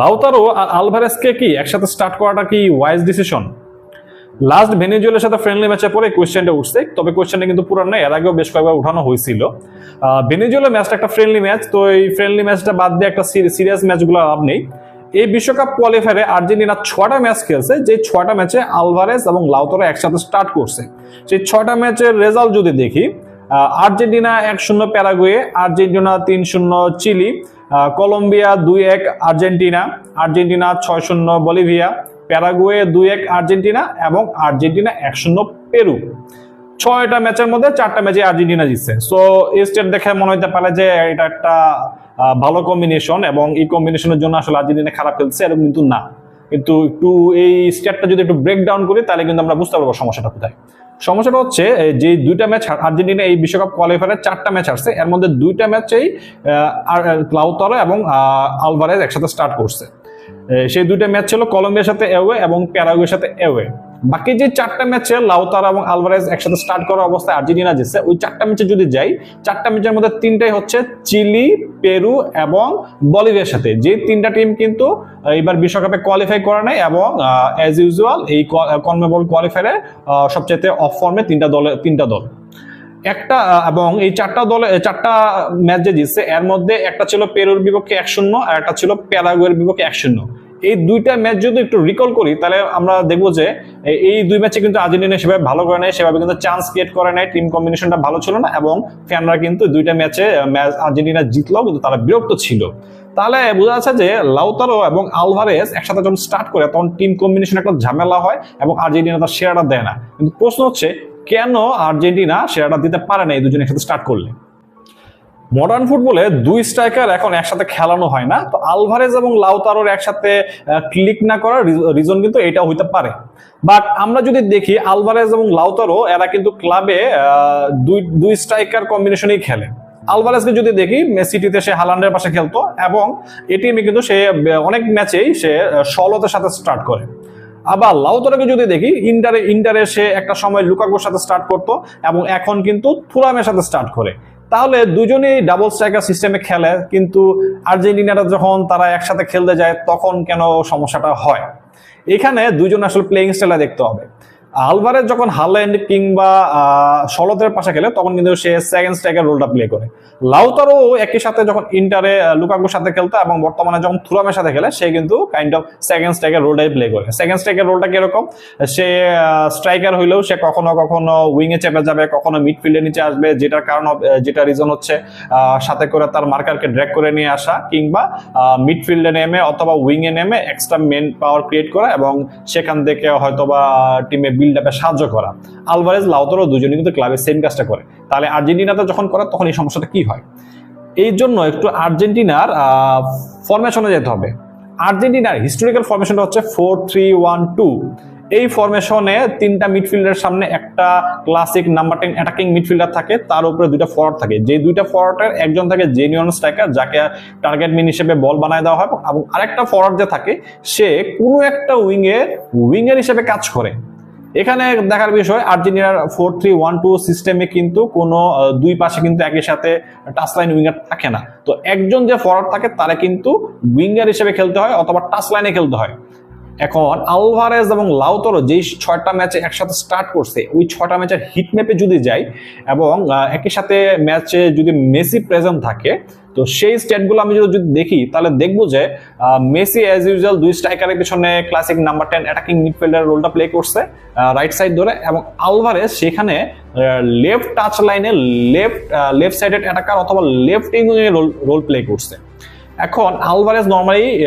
Lautaro আর আলভারেসকে কি একসাথে start করাটা কি ওয়াইজ ডিসিশন লাস্ট ভেনেজুয়েলার সাথে ফ্রেন্ডলি ম্যাচে পরে কোয়েশ্চেনটা উঠছে, তবে কোয়েশ্চেনটা কিন্তু পুরান নয়, এর আগেও বেশ কয়েকবার উঠানো হয়েছিল। ভেনেজুয়েলা ম্যাচটা একটা ফ্রেন্ডলি ম্যাচ তো এই ফ্রেন্ডলি ম্যাচটা বাদ দিয়ে একটা সিরিয়াস ম্যাচগুলো লাভ নেই। এই বিশ্বকাপ কোয়ালিফায়ারে আর্জেন্টিনা ছটা ম্যাচ খেলছে যে ছটা ম্যাচে আলভারেস এবং লাউতারো একসাথে স্টার্ট করছে। সেই ছটা ম্যাচের রেজাল্ট যদি দেখি আর্জেন্টিনা এক শূন্য, প্যারাগুয়ে, আর্জেন্টিনা তিন শূন্য, চিলি কলম্বিয়া দুই এক, আর্জেন্টিনা আর্জেন্টিনা ছয় শূন্য, বলিভিয়া, প্যারাগুয়ে দুই এক, আর্জেন্টিনা এবং আর্জেন্টিনা এক শূন্য, পেরু। ছয়টা ম্যাচের মধ্যে চারটা ম্যাচে আর্জেন্টিনা জিতছে। সো স্টেট দেখে মনে হতে পারে যে এটা একটা ভালো কম্বিনেশন এবং এই কম্বিনেশনের জন্য আসলে আর্জেন্টিনা খারাপ খেলছে, এরকম কিন্তু না। কিন্তু একটু এই স্টেটটা যদি একটু ব্রেক ডাউন করি, তাহলে কিন্তু আমরা বুঝতে পারব সমস্যাটা কোথায়। সমস্যাটা হচ্ছে যে দুইটা ম্যাচ আর্জেন্টিনা এই বিশ্বকাপ কোয়ালিফায়ারে চারটা ম্যাচ আসছে এর মধ্যে দুইটা ম্যাচেই ক্লাউতলা এবং আলভারেজ একসাথে স্টার্ট করছে। সেই দুইটা ম্যাচ ছিল কলম্বিয়ার সাথে এওয়ে এবং প্যারাগুয়ের সাথে এওয়ে বাকি যে চারটা ম্যাচে লাউতারা এবং আলভারেজ একসাথে স্টার্ট করার অবস্থায় আর্জেন্টিনা জিতছে, ওই চারটা ম্যাচে যদি যাই, চারটা ম্যাচের মধ্যে তিনটাই হচ্ছে চিলি, পেরু এবং বলিভিয়ার সাথে। যে তিনটা টিম কিন্তু এইবার বিশ্বকাপে কোয়ালিফাই করে নাই এবং অ্যাজ ইউজুয়াল এই কনমেবল কোয়ালিফায়ারে সবচেয়ে অফ ফর্মে তিনটা দলে, তিনটা দল। একটা এবং এই চারটা দলে চারটা ম্যাচ যে জিতছে, এর মধ্যে একটা ছিল পেরুর বিপক্ষে এক শূন্য আর একটা ছিল প্যারাগুয়ের বিপক্ষে এক শূন্য। এই দুইটা ম্যাচ যদি একটু রিকল করি, তাহলে আমরা দেখব যে এই দুই ম্যাচে কিন্তু আর্জেন্টিনা সেভাবে ভালো করে নাই সেভাবে কিন্তু চান্স ক্রিয়েট করে নাই টিম কম্বিনেশনটা ভালো ছিল না, এবং ফ্যানরা কিন্তু দুইটা ম্যাচে ম্যাচ আর্জেন্টিনা জিতলেও কিন্তু তারা বিরক্ত ছিল। তাহলে বোঝা যাচ্ছে যে, লাউতারো এবং আলভারেস একসাথে যখন স্টার্ট করে, তখন টিম কম্বিনেশন একটা ঝামেলা হয়, এবং আর্জেন্টিনা তার সেরাটা দেয় না। কিন্তু প্রশ্ন হচ্ছে, কেন আর্জেন্টিনা সেরাটা দিতে পারে না এই দুজন একসাথে স্টার্ট করলে? মডার্ন ফুটবলে দুই স্ট্রাইকার এখন একসাথে খেলানো হয় না। তো আলভারেজ এবং লাউতারোর একসাথে ক্লিক না করার রিজন কিন্তু এটা হইতে পারে। বাট আমরা যদি দেখি আলভারেজ এবং লাউতারো এরা কিন্তু ক্লাবে দুই দুই স্ট্রাইকার কম্বিনেশনেই খেলে। আলভারেজকে যদি দেখি সিটিতে সে হালান্ডের পাশে খেলতো এবং এই টিমে কিন্তু সে অনেক ম্যাচেই সে সলতের সাথে স্টার্ট করে। আবার লাউতরাকে যদি দেখি ইন্টারে ইন্টারে সে একটা সময় লুকাকোর সাথে স্টার্ট করতো এবং এখন কিন্তু থুরামের সাথে স্টার্ট করে। তাহলে দুজনেই ডাবল স্ট্রাইকার সিস্টেমে খেলে, কিন্তু আর্জেন্টিনাটা যখন তারা একসাথে খেলতে যায়, তখন কেন সমস্যাটা হয়? এখানে দুজন আসলে প্লেয়িং স্টাইলটা দেখতে হবে। আলভারেজ যখন হাল্যান্ড কিংবা সলতের পাশে খেলে, তখন কিন্তু সে সেকেন্ড স্ট্রাইকার রোলটা প্লে করে। লাউতারও একই সাথে যখন ইন্টারে লুকাকুর সাথে খেলতো এবং বর্তমানে যখন থুরামের সাথে খেলে, সে কিন্তু কাইন্ড অফ সেকেন্ড স্ট্রাইকার রোলটাই প্লে করে। সেকেন্ড স্ট্রাইকার রোলটা কীরকম? সে স্ট্রাইকার হইলেও সে কখনো কখনো উইংয়ে চেপে যাবে, কখনো মিডফিল্ডের নিচে আসবে, যেটার কারণ যেটা রিজন হচ্ছে সাথে করে তার মার্কারকে ড্র্যাক করে নিয়ে আসা কিংবা মিডফিল্ডে নেমে অথবা উইংয়ে নেমে এক্সট্রা মেন পাওয়ার ক্রিয়েট করা এবং সেখান থেকে হয়তোবা টিমে বিল্ড আপে সাহায্য করা। আলভারেজ লাউতারও দুজনেই কিন্তু ক্লাবে সেম কাজটা করে। তাহলে আর্জেন্টিনাতে যখন করে, তখন এই সমস্যাটা কি হয়? এই জন্য একটু আর্জেন্টিনার ফরমেশনে যেতে হবে। আর্জেন্টিনার হিস্টোরিক্যাল ফরমেশনটা হচ্ছে ফোর থ্রি ওয়ান টু এই ফরমেশনে তিনটা মিডফিল্ডের সামনে একটা classic number ten attacking midfielder থাকে, তার উপরে দুইটা ফরওয়ার্ড থাকে। যে দুইটা ফরওয়ার্ডের একজন থাকে জেনুইন স্ট্রাইকার যাকে টার্গেট মিন হিসেবে বল বানায় দেওয়া হয়, এবং আরেকটা ফরওয়ার্ড যে থাকে, সে কোনো একটা উইংয়ে উইঙ্গার হিসেবে কাজ করে। এখানে দেখার বিষয়, আর্জেন্টিনার ফোর থ্রি ওয়ান টু সিস্টেমে কিন্তু কোনো দুই পাশে কিন্তু একই সাথে টাচ লাইন উইঙ্গার থাকে না। তো একজন যে ফরওয়ার্ড থাকে, তারা কিন্তু উইঙ্গার হিসেবে খেলতে হয় অথবা টাচ লাইনে খেলতে হয়। এখন আলভারেজ এবং লাউতরো যেই ছয়টা ম্যাচে একসাথে স্টার্ট করছে, ওই ছয়টা ম্যাচের হিট ম্যাপে যদি যাই এবং একই সাথে ম্যাচে যদি মেসি প্রেজেন্ট থাকে তো সেই স্টেটগুলো আমি যদি দেখি, তাহলে দেখব যে মেসি অ্যাজ ইউজুয়াল দুই স্ট্রাইকারের পিছনে classic number ten attacking midfielder রোলটা প্লে করছে রাইট সাইড ধরে এবং আলভারেজ সেখানে লেফট টাচ লাইনে লেফট লেফট সাইডেড অ্যাটাকার অথবা left wing role role play করছে। এখন আলভারেজ নর্মালি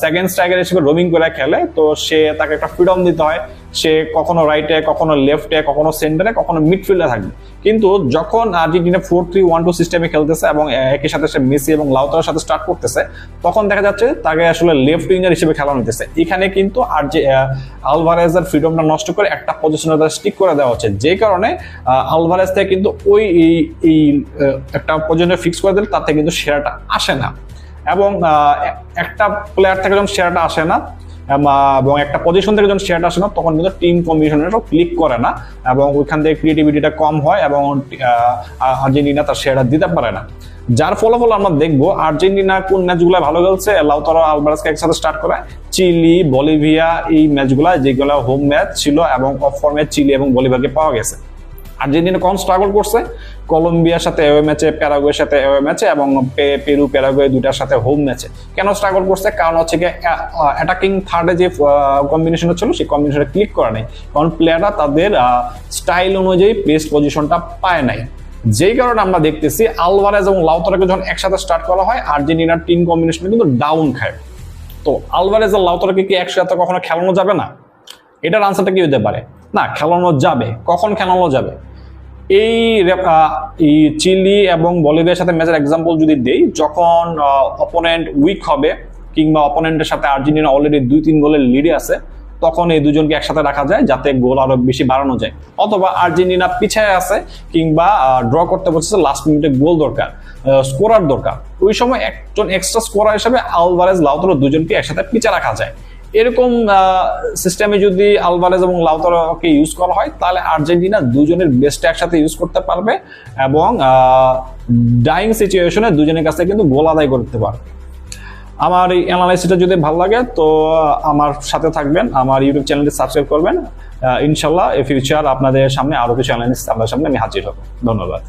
সেকেন্ড স্ট্রাইকার হিসেবে রোমিং করে খেলে, তো সে তাকে একটা ফ্রিডম দিতে হয়। সে কখনো রাইটে কখনো লেফটে কখনো সেন্টারে কখনো মিডফিল্ডে থাকবে। কিন্তু যখন Argentina four three one two সিস্টেমে খেলতেছে এবং একই সাথে সে মেসি এবং লাউতার সাথে স্টার্ট করতেছে, তখন দেখা যাচ্ছে তাকে আসলে লেফট উইঙ্গার হিসেবে খেলানো হতেছে এখানে কিন্তু আর যে আলভারেজের ফ্রিডমটা নষ্ট করে একটা পজিশনে তারা স্টিক করে দেওয়া হচ্ছে। যে কারণে আলভারেজ থেকে কিন্তু ওই, এই- একটা পজিশনে ফিক্স করে দিলে তাতে কিন্তু সেরাটা আসে না। এবং একটা প্লেয়ার থেকে যখন শেয়ারটা আসে না এবং একটা পজিশন থেকে যখন শেয়ারটা আসে না, তখন কিন্তু টিম কম্বিনেশনটাও ক্লিক করে না এবং ওইখান থেকে ক্রিয়েটিভিটিটা কম হয় এবং আর্জেন্টিনা তার শেয়ারটা দিতে পারে না। যার ফলাফল আমরা দেখব, আর্জেন্টিনা কোন ম্যাচগুলো ভালো খেলছে, লাউতারো আলভারেজকে একসাথে স্টার্ট করে, চিলি, বলিভিয়া এই ম্যাচগুলো যেগুলো হোম ম্যাচ ছিল এবং অফ ফর্মে চিলি এবং বলিভিয়াকে পাওয়া গেছে। আর্জেন্টিনা কম স্ট্রাগল করছে? কলম্বিয়ার সাথে এওয়ে ম্যাচে, প্যারাগুয়ের সাথে এওয়ে ম্যাচে এবং পেরু, প্যারাগুয়ে দুইটার সাথে হোম ম্যাচে। কেন স্ট্রাগল করছে? কারণ হচ্ছে কি অ্যাটাকিং থার্ডে যে কম্বিনেশনটা ছিল সেই কম্বিনেশনে ক্লিক করা নেই। কারণ প্লেয়াররা তাদের স্টাইল অনুযায়ী বেস্ট পজিশনটা পায় নাই। যেই কারণে আমরা দেখতেছি আলভারেজ এবং লাউতারাকে যখন একসাথে স্টার্ট করা হয়, আর্জেন্টিনার টিম কম্বিনেশন কিন্তু ডাউন খায়। তো আলভারেজ আর লাউতারাকে কি একসাথে কখনো খেলানো যাবে না? এটার আনসারটা কি হতে পারে? না, খেলানো যাবে। কখন খেলানো যাবে? এই চিলি এবং বলিভিয়ার সাথে ম্যাচের এক্সাম্পল যদি দেই, যখন অপোনেন্ট উইক হবে কিংবা অপোনেন্টের সাথে আর্জেন্টিনা অলরেডি দুই তিন গোলের লিডে আছে, তখন এই দুজনকে একসাথে রাখা যায় যাতে গোল আরও বেশি বাড়ানো যায়। অথবা আর্জেন্টিনা পিছিয়ে আছে কিংবা ড্র করতে পারছে লাস্ট মিনিটে গোল দরকার স্কোরার দরকার। ওই সময় একজন এক্সট্রা স্কোরার হিসেবে আলভারেজ লাউতারো দুজনকে একসাথে পিছিয়ে রাখা যায়। এরকম সিস্টেমে যদি আলভারেজ এবং লাউতারোকে ইউজ করা হয় তাহলে আর্জেন্টিনা দুজনের বেস্ট একসাথে ইউজ করতে পারবে এবং ডাইং সিচুয়েশনে দুজনের কাছে কিন্তু গোল আদায় করতে পারবে। আমার এই অ্যানালাইসিসটা যদি ভালো লাগে তো আমার সাথে থাকবেন আমার ইউটিউব চ্যানেলটি সাবস্ক্রাইব করবেন। আহ, এ ফিউচার আপনাদের সামনে আরও কিছু অ্যানালাইসিস আপনাদের সামনে আমি হাজির হব। ধন্যবাদ।